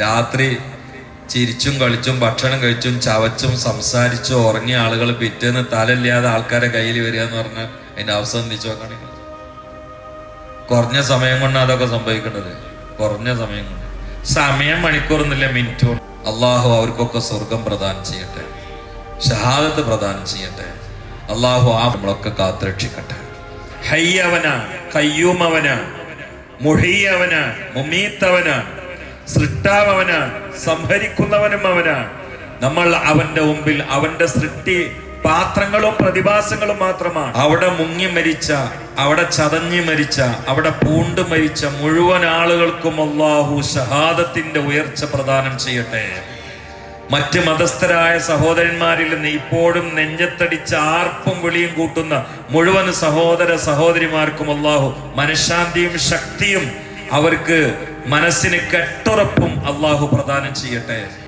രാത്രി ചിരിച്ചും കളിച്ചും ഭക്ഷണം കഴിച്ചും ചവച്ചും സംസാരിച്ചും ഉറങ്ങിയ ആളുകൾ പിറ്റേന്ന് തലയില്ലാതെ ആൾക്കാരെ കയ്യിൽ വരിക എന്ന് പറഞ്ഞാൽ അതിന്റെ അവസ്ഥ എന്തിച്ചു നോക്കണെങ്കിൽ കുറഞ്ഞ സമയം കൊണ്ടാണ് അതൊക്കെ സംഭവിക്കുന്നത് കുറഞ്ഞ സമയം കൊണ്ട്. സമയം മണിക്കൂറൊന്നുമില്ല മിനിറ്റ്. കൊണ്ട് അള്ളാഹു അവർക്കൊക്കെ സ്വർഗം പ്രദാനം ചെയ്യട്ടെ. ഷഹാദത്ത് പ്രദാനം ചെയ്യട്ടെ. അള്ളാഹു ആ നമ്മളൊക്കെ കാത്തുരക്ഷിക്കട്ടെ. ഹയ്യവനാണ് കയ്യൂമവനാണ് മുഹിയവനാണ് മുമീത്തവനാണ് സൃഷ്ടാവനാണ് സംഹരിക്കുന്നവനും അവനാണ്. നമ്മൾ അവന്റെ മുമ്പിൽ അവന്റെ സൃഷ്ടി പാത്രങ്ങളും പ്രതിഭാസങ്ങളും മാത്രമാണ്. അവിടെ മുങ്ങി മരിച്ച അവിടെ ചതഞ്ഞു മരിച്ച അവിടെ പൂണ്ട് മരിച്ച മുഴുവൻ ആളുകൾക്കും അള്ളാഹു ഷഹാദത്തിന്റെ ഉയർച്ച പ്രദാനം ചെയ്യട്ടെ. മറ്റ് മതസ്ഥരായ സഹോദരന്മാരിൽ നിന്ന് ഇപ്പോഴും നെഞ്ചത്തടിച്ച ആർപ്പും വിളിയും കൂട്ടുന്ന മുഴുവൻ സഹോദര സഹോദരിമാർക്കും അള്ളാഹു മനഃശാന്തിയും ശക്തിയും അവർക്ക് മനസ്സിന് കെട്ടുറപ്പും അള്ളാഹു പ്രദാനം ചെയ്യട്ടെ.